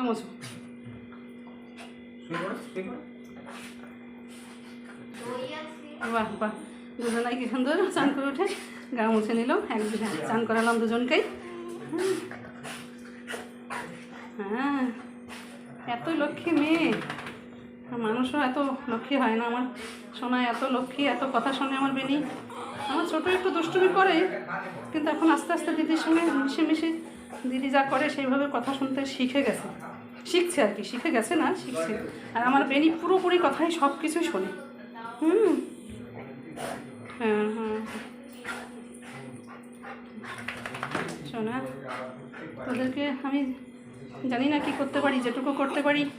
পড়ো শুয়ে বাহ বাহ দুজনাই কি সুন্দর? চান করে উঠে গা মুছে নিল। এক চান করালাম দুজনকেই হ্যাঁ। এত লক্ষ্মী মেয়ে। মানুষও এত লক্ষ্মী হয় না আমার সোনা এত লক্ষ্মী এত কথা শোনে আমার বেনি। আমার ছোটো একটু দুষ্টুমি করে কিন্তু এখন আস্তে আস্তে দিদির সঙ্গে মিশে মিশে দিদি যা করে সেইভাবে কথা শুনতে শিখে গেছে। শিখছে আর কি, শিখে গেছে না, শিখছে। আর আমার বেনি পুরোপুরি কথাই সব কিছুই শোনে। হুম। হ্যাঁ হ্যাঁ। শোনা, তোদেরকে আমি জানি না কি করতে পারি, যেটুকু করতে পারি,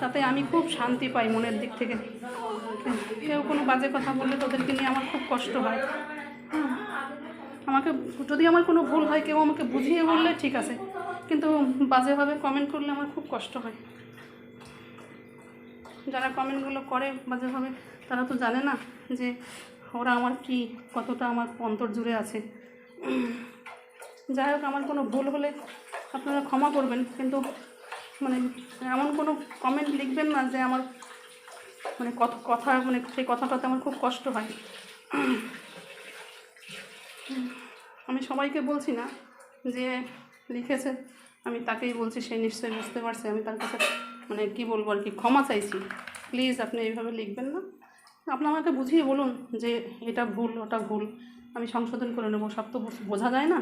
তাতে আমি খুব শান্তি পাই মনের দিক থেকে। কেউ কোনো বাজে কথা বললে তোদেরকে নিয়ে আমার খুব কষ্ট হয়। আমাকে, যদি আমার কোনো ভুল হয়, কেউ আমাকে বুঝিয়ে বললে ঠিক আছে। কিন্তু বাজেভাবে কমেন্ট করলে আমার খুব কষ্ট হয়। যারা কমেন্টগুলো করে বাজেভাবে, তারা তো জানে না যে ওরা আমার কি, কতটা আমার অন্তর জুড়ে আছে। যাই হোক, আমার কোনো ভুল হলে আপনারা ক্ষমা করবেন, কিন্তু মানে এমন কোনো কমেন্ট লিখবেন না যে আমার মানে কত কথা মানে সেই কথাটাতে আমার খুব কষ্ট হয়। আমি সবাইকে বলছি না যে লিখেছে। আমি তাকেই বলছি, সে নিশ্চয়ই বুঝতে পারছে। আমি তার কাছে মানে কি বলব আর কি, ক্ষমা চাইছি। প্লিজ আপনি এইভাবে লিখবেন না। আপনি আমাকে বুঝিয়ে বলুন যে এটা ভুল, ওটা ভুল। আমি সংশোধন করে নেব। সব তো বোঝা যায় না?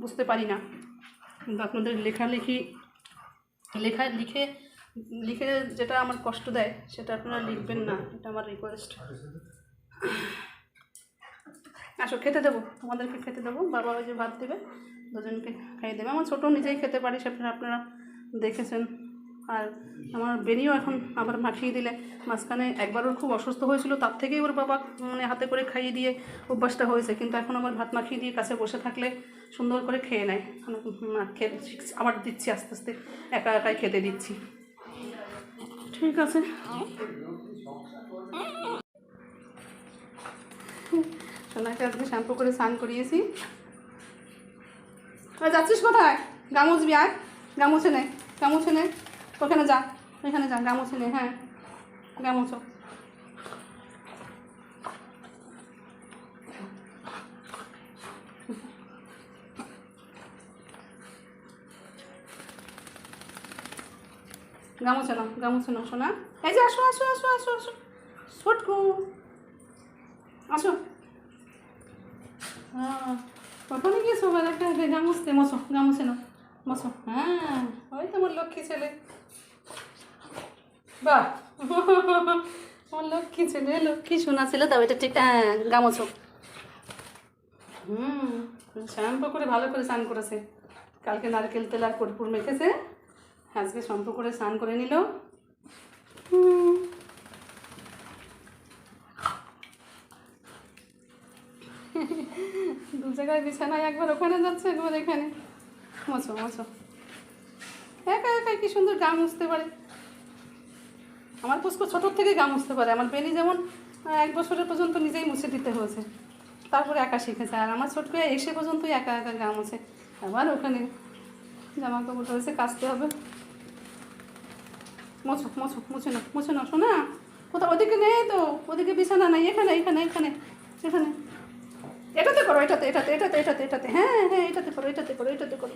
বুঝতে পারি না। কিন্তু আপনাদের লেখালেখি, লেখা, লিখে লিখে যেটা আমার কষ্ট দেয়, সেটা আপনারা লিখবেন না। এটা আমার রিকোয়েস্ট আসো, খেতে দেবো। তোমাদেরকে খেতে দেবো। বাবা যে ভাত দেবে। দুজনকে খাইয়ে দেবে। আমার ছোটো নিজেই খেতে পারি সেটা আপনারা দেখেছেন। আর আমার বেরিও এখন আবার মাখিয়ে দিলে। মাঝখানে একবার ওর খুব অসুস্থ হয়েছিল তার থেকেই ওর বাবা মানে হাতে করে খাইয়ে দিয়ে অভ্যাসটা হয়েছে। কিন্তু এখন আমার ভাত মাখিয়ে দিয়ে কাছে বসে থাকলে সুন্দর করে খেয়ে নেয়। মানে, খেয়ে আবার দিচ্ছি আস্তে আস্তে একা একাই খেতে দিচ্ছি। ঠিক আছে। সোনাকে আজকে শ্যাম্পু করে স্নান করিয়েছি। আর যাচ্ছিস কোথায়? গামুছবি আয় গামুছে নে গামুছে নে। ওখানে যা ওখানে যা গামুছে নে হ্যাঁ। গামুছো গামুছে নাও গামুছে নাও শোনা এই যে আসো আসো আসো আসো আসো। ছোটকু আসো। হ্যাঁ কখনই গিয়েছো বেলাটা গামুছতে মশো গামুছে নাও, মশো। হ্যাঁ ওই তোমার লক্ষ্মী ছেলে। বাহ। আমার লক্ষ্মী ছেলে, লক্ষ্মী শোনা ছিল তবে এটা ঠিক হ্যাঁ গামোছো হুম, শ্যাম্পু করে ভালো করে স্নান করেছে। কালকে নারকেল তেল আর কর্পূর মেখেছে। আজকে শ্যাম্পু করে স্নান করে নিল। হুম। দু জায়গায় বিছানায় একবার ওখানে যাচ্ছে, একবার এখানে। মোছো মোছো। একা একা কি সুন্দর গা মুছতে পারে। আমার পুষ্প ছোটোর থেকে গা মুছতে পারে। আমার বেনি যেমন এক বছরের পর্যন্ত নিজেই মুছে দিতে হয়েছে। তারপরে একা শিখেছে। আর আমার ছোটকে এসে পর্যন্তই একা একা গা মুছে। আবার ওখানে জামা কাপড় রয়েছে কাচতে হবে। মোছো মোছো, মুছে না মুছে না শোনা কোথাও ওদিকে নেই তো। ওদিকে বিছানা নাই, এখানে এখানে এখানে এখানে। এটাতে করো এটাতে এটাতে এটাতে এটাতে এটাতে হ্যাঁ হ্যাঁ এটাতে করো এটাতে করো এটাতে করো